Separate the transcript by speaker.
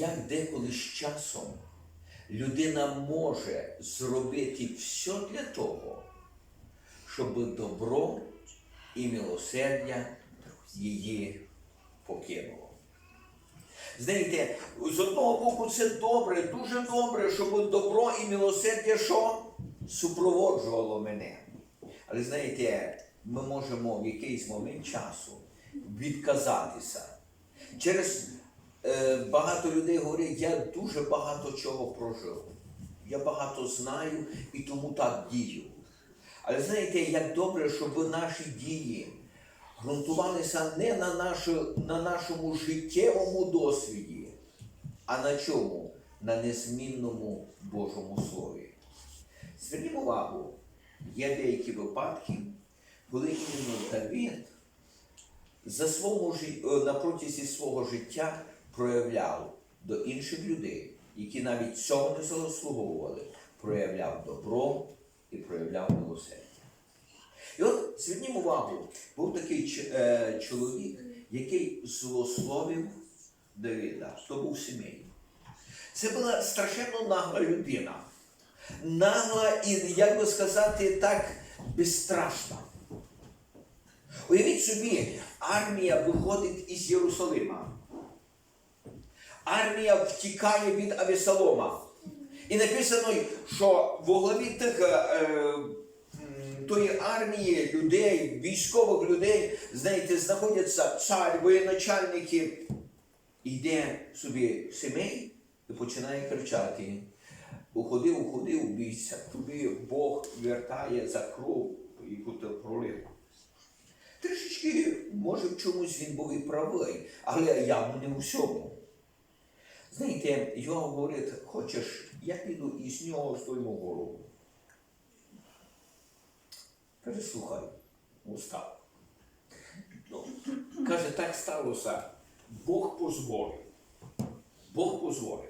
Speaker 1: як деколи з часом людина може зробити все для того, щоб добро і милосердя її покинуло. Знаєте, з одного боку це добре, дуже добре, щоб добро і милосердя що супроводжувало мене. Але знаєте, ми можемо в якийсь момент часу відказатися. Через багато людей говорять, я дуже багато чого прожив. Я багато знаю і тому так дію. Але знаєте, як добре, щоб наші дії ґрунтувалися не на, нашу, на нашому життєвому досвіді, а на чому? На незмінному Божому Слові. Звернімо увагу, є деякі випадки, коли іменно Давид за свого, е, на протязі свого життя проявляв до інших людей, які навіть цього не заслуговували, проявляв добро і проявляв милосердя. І от звернімо увагу, був такий е, чоловік, який злословив Давида, то був сімей. Це була страшенно нагла людина. Нагла і, як би сказати, так безстрашна. Уявіть собі, армія виходить із Єрусалима. Армія втікає від Авесолома. І написано, що в голові тих, е, тої армії людей, військових людей, знаєте, знаходяться цар, воєначальники. Йде собі сімей і починає кричати. Уходи, уходи, убійся. Тобі Бог вертає за кров, яку ти пролив. Трішечки, може, в чомусь він був і правий, але явно не в усьому. Знаєте, його говорить, хочеш, я піду і з нього стоймо голову. Каже, слухай, устав. Ну, каже, так сталося. Бог позволив. Бог позволив.